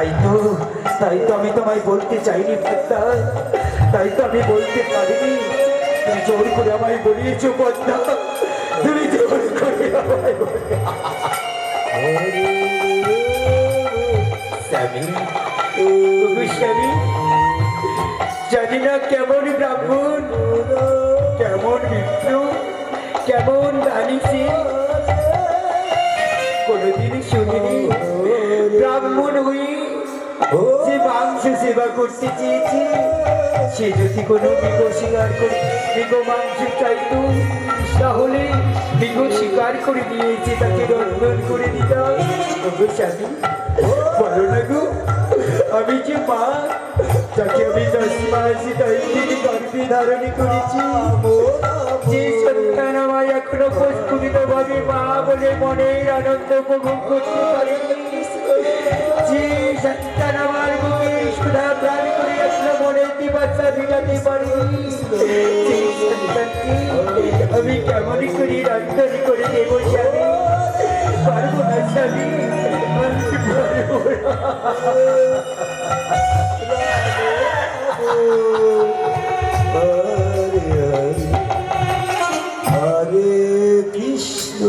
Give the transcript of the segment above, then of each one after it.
তাই তো তাই তো আমি তোমায় বলতে চাইনি তাই তো আমি বলতে পারিনি। তুমি জোর করে আমায় বলিয়েছো পদ্মা তুমি জোর করে আমায় জানি না কেমন ব্রাহ্মণ, কেমন বিপ্র কেমন দানি কোনোদিন শুনিনি ব্রাহ্মণ হয়ে যে মাংস সেবা করতে চেয়েছে, সে যদি কোনো মৃগ শিকার করে মৃগ মাংস চাইতো, তাহলে মৃগ শিকার করে দিয়েছে, তাকে রন্ধন করে দিতাম। বলো না গো, আমি যে মা, তাকে আমি দশ মাস দশ দিন ধারণ করেছি। যে সন্তান আমার এখনও প্রস্ফুটিত ভাবে মা বলে মনের আনন্দ উপভোগ করতে পারেনি। যে সুধা প্রাণ করে আসলো মনের দিবাসা মিলাতে পারিনি সেই সন্তানকে আমি কেমন করে রন্ধন করে দেবো স্বামী পারব না স্বামী হরে কৃষ্ণ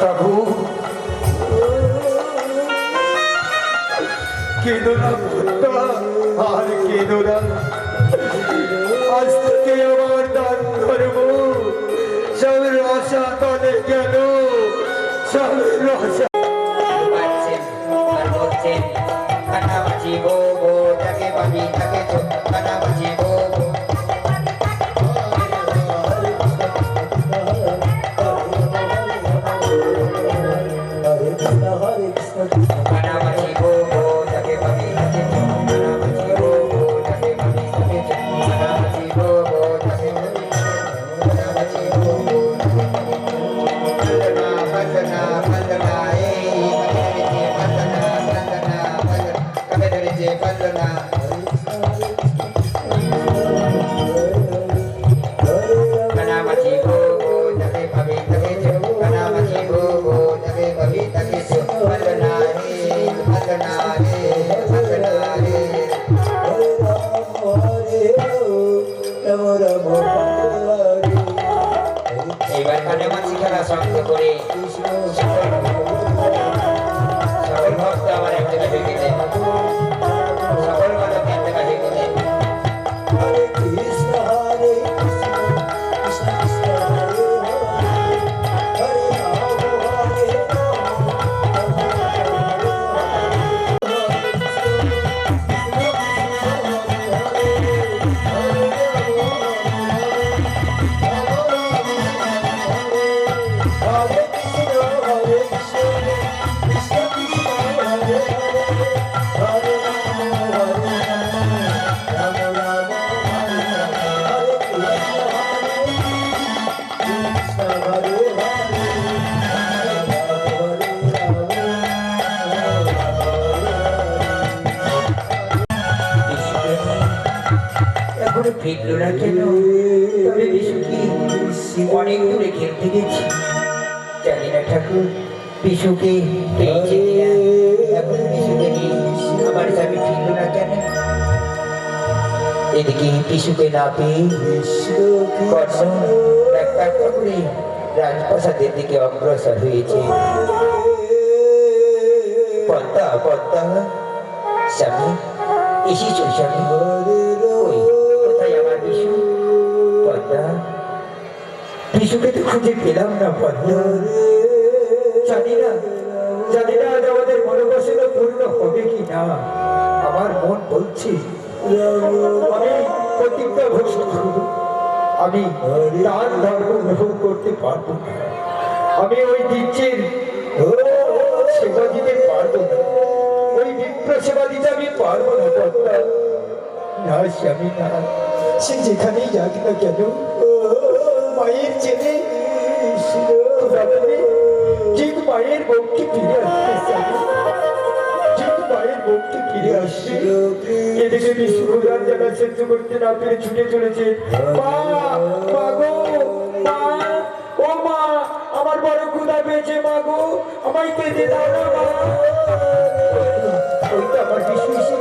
পদ্মাভু কেঁদো না পদ্মা আর কেঁদো না আজ থেকে আমার দান ধর্ম সব রসা তলে গেল। সব রসা পাচ্ছেন হরে কৃষ্ণ হরে কৃষ্ণ কানামাছি করে। ফিরলো না কেন? তবে বিশুকি অনেক দূরে খেলতে গেছি জানি না ঠাকুর বিশুকে পেয়েছে এখন বিশুকে নিয়ে আমার স্বামী ফিরলো না কেন? এদিকে বিশুকে না পেয়ে কর্ণ এক এক করে রাজপ্রাসাদের দিকে অগ্রসর হয়েছে। পদ্মা পদ্মা, স্বামী, এসেছ স্বামী। বিশুকে তো খুঁজে পেলাম না জানি না জানি না আজ আমাদের মনোবাসনা পূর্ণ হবে কি না। আমার মন বলছে, আমি প্রতিজ্ঞা ঘোষণা আমি তার ধর্ম গ্রহণ করতে পারব না। আমি ওই দিচ্ছেন সেবা দিতে পারব না। ওই বিপ্র সেবা দিতে আমি পারব না পদ্মা না না। সে যেখানেই যাক না কেন মায়ের ছেলে ঠিক মায়ের মুখটি ফিরে আসতে স্বামী। ঠিক মুখটি ফিরে আসছে। এদিকে বিষ্ণুদান জানা সহ্য করতে না পেরে ছুটে চলেছে। মা মা আমার বড় ক্ষুধা পেয়েছে, মা গো, আমায় খেতে দাও না, মা। আমার বিশু এসে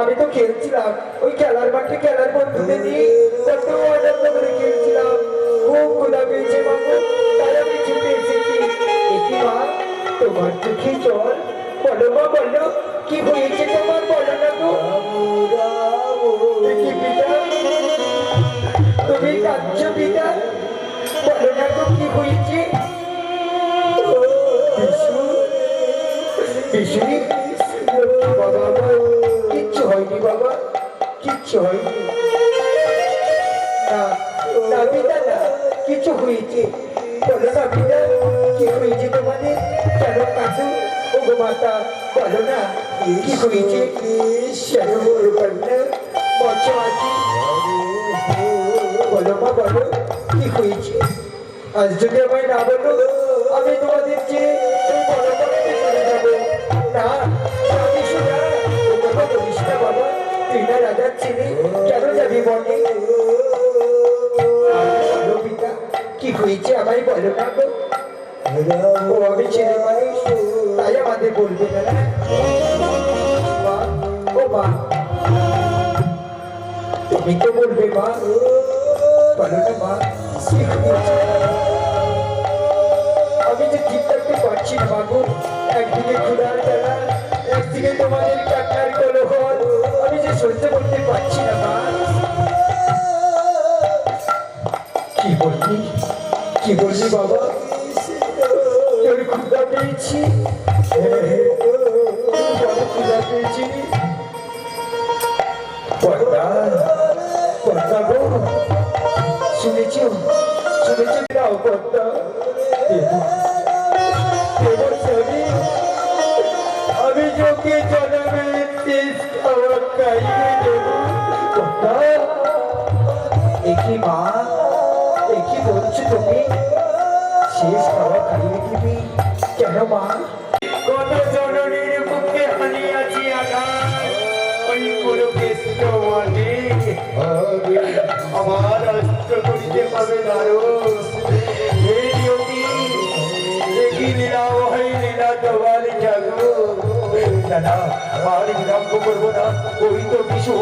আমি তো খেলছিলাম। ওই খেলার মাঠে খেলার বন্ধুদের নিয়ে কত খেলছিলাম। খুব ক্ষুধা পেয়েছে মা তাই আমি ছুটে এসেছি। তোমার চোখে জল বলো মা, বলো, কি হয়েছে তোমার? বলো না তো। তুমি কাঁদছো কিছু হয়েছে। হয়েছে তোমাদের? কেন কি হয়েছে? কেন কি হয়েছে? আজ যদি আমায় না বলো, আমি তোমাদের ওই বড় যাব না ছেলে কেন যাবি বনে পিতা কি হয়েছে আমায় বলো না গো ও আমি ছেলে মানুষ, তাই আমাদের বলবে না? ও মা, তুমি তো বলবে মা, বলো না মা, কি হয়েছে? যে সহ্য করতে পারছি না, মা। কি বললি কি বললি বাবা? তোর ক্ষুধা পেয়েছি। ক্ষুধা পেয়েছি। পর্দা পর্দা গো। শুনেছ? শুনেছ? দাও আমি যোগে জন্মে তেজ খাওয়া খাইয়ে দেবো পর্দা একই মা একই বলছো তুমি শেষ খাওয়া খাইয়ে দিবি কেন মা কত জননীর বুকে হানিয়াছি আঘাত ওই কুলকেষ্ট মানে আমার অস্ত্র করিতে পাবে দারো হে নিয়তি দেখি লীলাও আর বিলম্ব করব না। ওই তো কিছু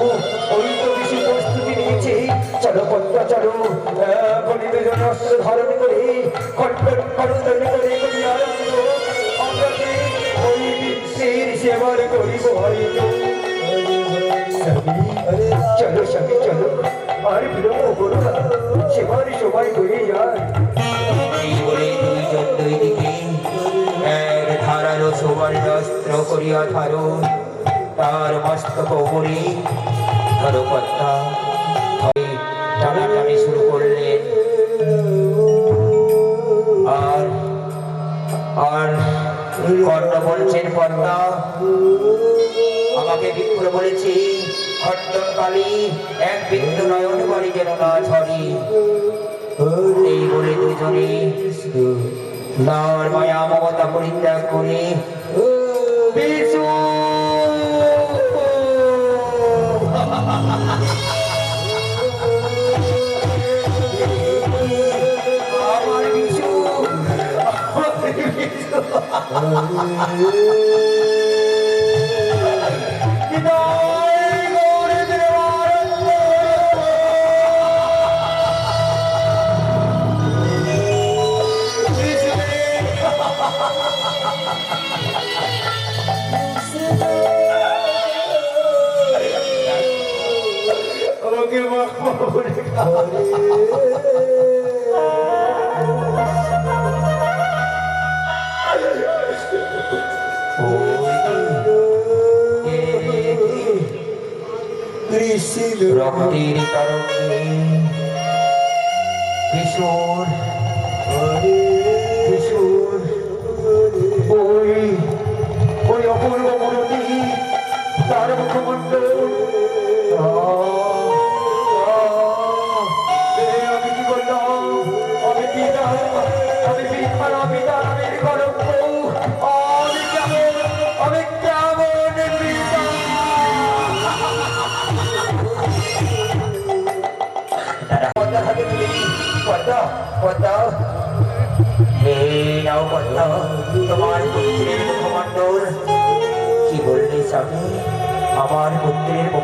ওই তো কিছু প্রস্তুতি নিয়েছে। চলো পদ্মা, চলো। গণিত অস্ত্র ধারণ করে। খট্টন খট্টন করে করি আনন্দ। সেবার করিব চলো স্বামী, চলো। আর বিলম্ব করো না। সেবার সময় হয়ে যায়। দুইজন দুই দিকে এক ধারালো সুবর্ণ অস্ত্র করিয়া ধারণ। তার টানাটানি শুরু করলেন। আর আর আমাকে বিপ্র বলেছি খণ্ডন কালী, এক বিন্দু নয়ন বাড়ি যেন না ঝরে। এই বলে দুজনে নার মায়া মমতা পরিত্যাগ করে বিশু আমার বিশু রক্তের তরঙ্গে কিশোর কিশোর ওই ওই অপূর্ব মূর্তি তার মুখমণ্ডল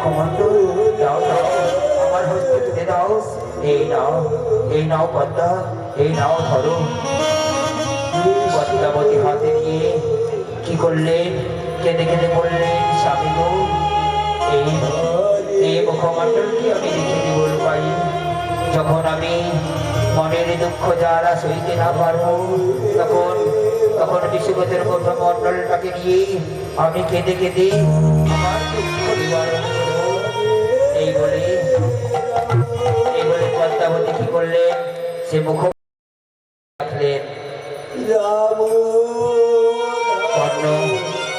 মুখমণ্ডল দাও দাও আমার হস্তে তুলে দাও এই নাও এই নাও পদ্মা এই নাও ধরো পদ্মাবতী হাতে নিয়ে কি করলেন কেঁদে কেঁদে বললেন স্বামী গো এই এই মুখমণ্ডলটি আমি রেখে দিব পাই যখন আমি মনের দুঃখ যারা সইতে না পারব তখন তখন বিশ্বগতের মুখমণ্ডলটাকে নিয়ে আমি কেঁদে কেঁদে আমার দুঃখ নিবারণ বলে এই পদ্মাবতী কি করলেন সে মুখ রাখলেন। কর্ণ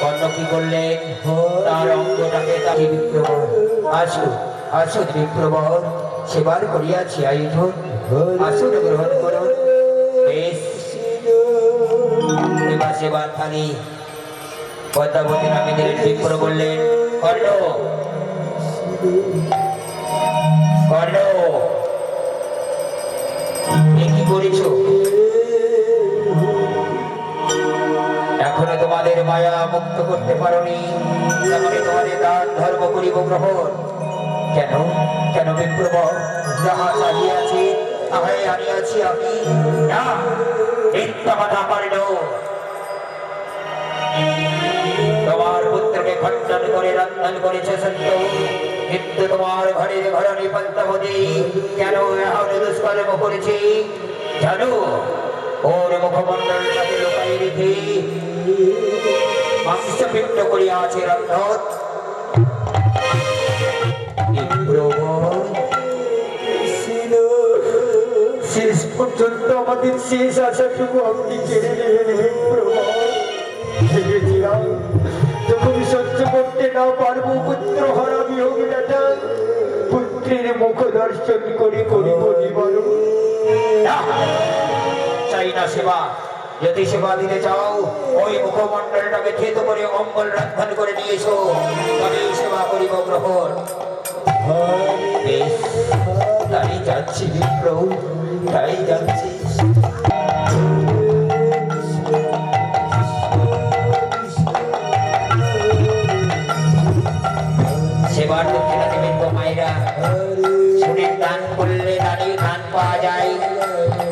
কর্ণ কি করলেন তার অঙ্গটাকে তাকে বিপ্রবর আসু আসুন বিপ্রবর সেবার করিয়াছি আয়োজন আসুন গ্রহণ করুন। বেশ। সেবার থালি পদ্মাবতী নামে দিলেন বিপ্র বললেন কর্ণ। এখনও তোমাদের মায়া মুক্ত করতে পারোনি। তাহলে তোমাদের দান ধর্ম করিব গ্রহণ। কেন? কেন বিপ্রব যাহা চাহিয়াছি তাহাই আনিয়াছি আমি। না, মিথ্যা কথা পারিল। তোমার পুত্রকে খণ্ডন করে রন্ধন করেছে সত্য। কিন্তু তোমার ঘরের ঘরণী পদ্মাবতী কেন এখন দুষ্কর্ম করেছি জানো, ওর মুখমণ্ডলটাকে লোকাই রেখে মাংস পিণ্ড করিয়া আছে শেষ পর্যন্ত আমাদের শেষ আশাটুকু আপনি কেড়ে নেবেন ভেবেছিলাম না পারব পুত্র হারা বিয়োগ পুত্রের মুখ দর্শন চাই না সেবা। যদি সেবা দিতে চাও, ওই মুখমণ্ডলটাকে খেত করে অম্বল রন্ধন করে নিয়ে এসো সেবা করিব গ্রহণ। তাই যাচ্ছি বিপ্র তাই যাচ্ছি।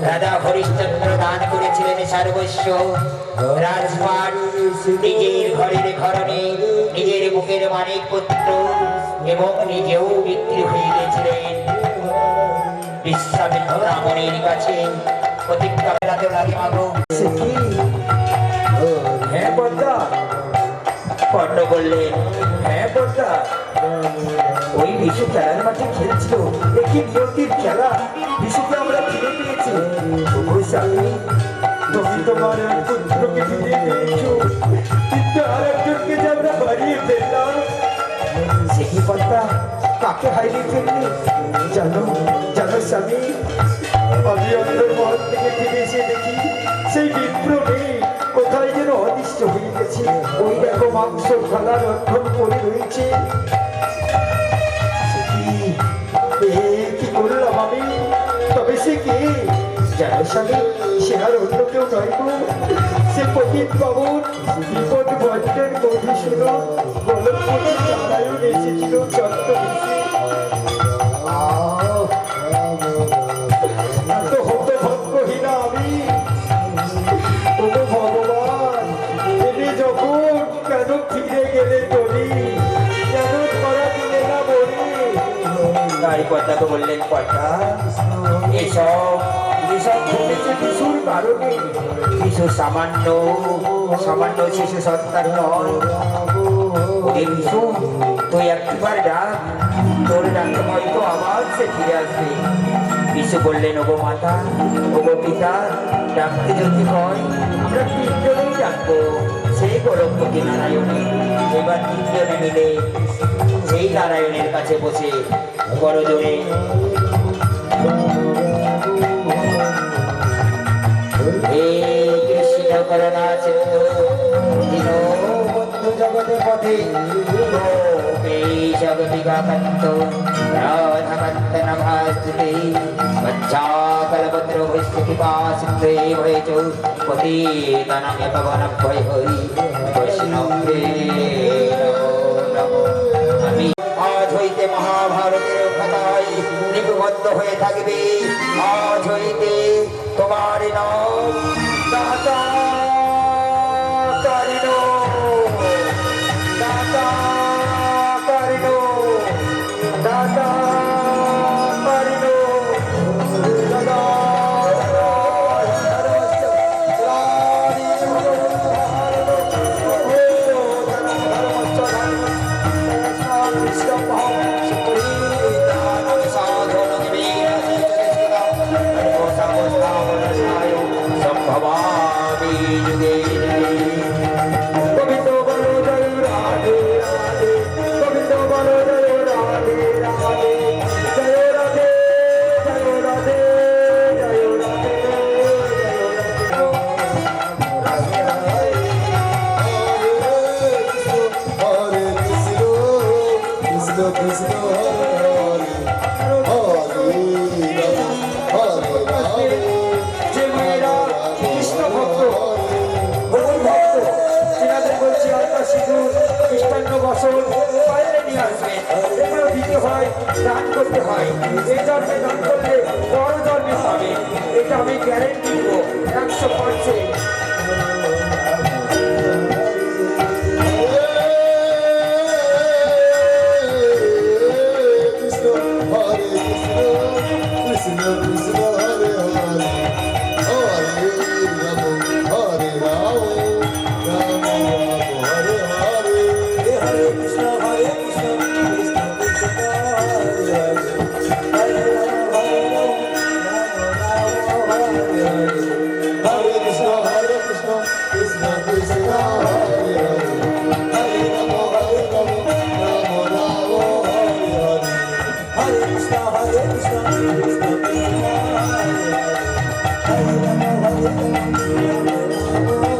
রাজা হরিশ্চন্দ্র দান করেছিলেন সর্বস্ব। রাজপাট নিজের ঘরের ঘরণে নিজের বুকের মানিক পুত্র এবং নিজেও বিক্রি হয়ে গেছিলেন। বিশ্বামিত্র রামণের কাছে প্রতিজ্ঞা বেলাতে লাগে মাগো। হ্যাঁ বললেন হ্যাঁ ওই বিশু খেলার মাঠে খেলছিল। একটি নিয়তির খেলা? বিশুকে পেয়েছি তুমি তোমার পুত্রকে ফিরে পেয়েছ কিন্তু আর একজনকে যে আমরা বাড়িয়ে ফেললাম সে কি কাকে হারিয়ে ফেললি জানো জানো স্বামী আমি অন্তর মহল থেকে ফিরে এসে দেখি সেই বিপ্র কোথায় যেন অদৃশ্য হয়ে গেছে ওই দেখো মাংস খালা রন্ধন করে রয়েছে স্বামী সে আর অন্য কেউ নয় গো। সে পতিত পাবন বিপদ বজ্রের মধুসূদন গলপনের নারায়ণ এসেছিল বলি? তাই পদ্মাকে বললেন পদ্মা এসব শিশু সামান্য সামান্য শিশু সন্তান নয় তুই একবার ডাক তোর ডাকে হয়তো আবার সে ফিরে আসবে বিশু বললেন ওগো মাতা ওগো পিতা ডাকতে যদি হয় আমরা তিনজনেই ডাকবো সেই গোলকপতি নারায়ণী এবার তিনজনে মিলে সেই নারায়ণের কাছে বসে বড় জোরে হে কৃষ্ণ করুণা সিন্ধু দীনো বন্ধু জগতে পথে গোপেশ গোপিকাকান্ত রাধাকান্তন ভাস্তুতে বজ্জাকলপত্র ভৈষ্যতি পাশিত্রে ভয়চৌ পতিতনং পবন ভয় হরি, বৈষ্ণবে আমি আজ হইতে মহাভারতের কথায় নিবদ্ধ হয়ে থাকবে, আজ হইতে তোমারই নাম আমি guarantee Thank you.